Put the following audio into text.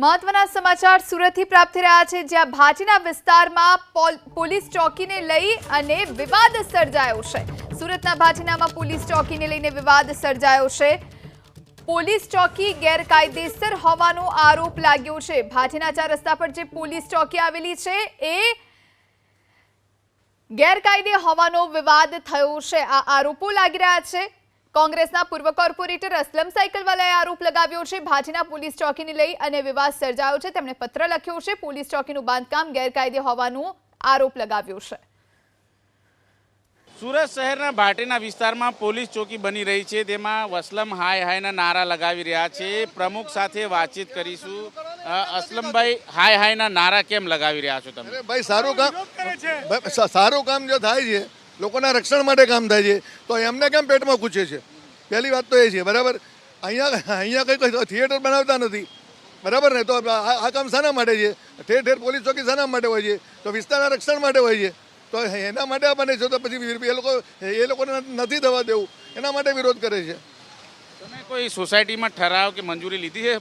મહત્વના સમાચાર સુરતથી પ્રાપ્ત થઈ રહ્યા છે, જ્યાં ભાટીના વિસ્તારમાં પોલ- પોલીસ ચોકીને લઈ અને વિવાદ સર્જાયો છે. સુરતના ભાટીનામાં પોલીસ ચોકીને લઈને વિવાદ સર્જાયો છે. પોલીસ ચોકી ગેરકાયદેસર હોવાનો આરોપ લાગ્યો છે. ભાટીના ચાર રસ્તા પર જે પોલીસ ચોકી આવેલી છે, એ ગેરકાયદે હોવાનો વિવાદ થયો છે. આ આરોપો લાગી રહ્યા છે. કોંગ્રેસના પૂર્વ કોર્પોરેટર અસલમ સાયકલવાલાએ આરોપ લગાવ્યો છે. ભાટીના પોલીસ ચોકીને લઈ અને વિવાદ સર્જાયો છે. તેમણે પત્ર લખ્યો છે. પોલીસ ચોકીનું બાંધકામ ગેરકાયદે હોવાનો આરોપ લગાવ્યો છે. સુરત શહેરના ભાટીના વિસ્તારમાં પોલીસ ચોકી બની રહી છે. તેમાં વસલમ હાય હાયના નારા લગાવી રહ્યા છે. પ્રમુખ સાથે વાતચીત કરીશું. અસલમભાઈ હાય હાયના નારા કેમ લગાવી રહ્યા છો તમે? ભાઈ સારું કામ સારું કામ જો થાય છે લોકોના રક્ષણ માટે કામ થાય છે. તો એમને કેમ પેટમાં પૂછે છે? પહેલી વાત તો એ છે, બરાબર? અહીંયા અહીંયા કંઈ કંઈ થિયેટર બનાવતા નથી. બરાબર ને? તો આ કામ શાના માટે છે? ઠેર ઠેર પોલીસ ચોકી શાના માટે હોય છે? તો વિસ્તારના રક્ષણ માટે હોય છે? તો એના માટે આ બને છે તો પછી એ લોકો, એ લોકોને નથી દવા દેવું. એના માટે વિરોધ કરે છે. તમે કોઈ સોસાયટીમાં ઠરાવ કે મંજૂરી લીધી છે?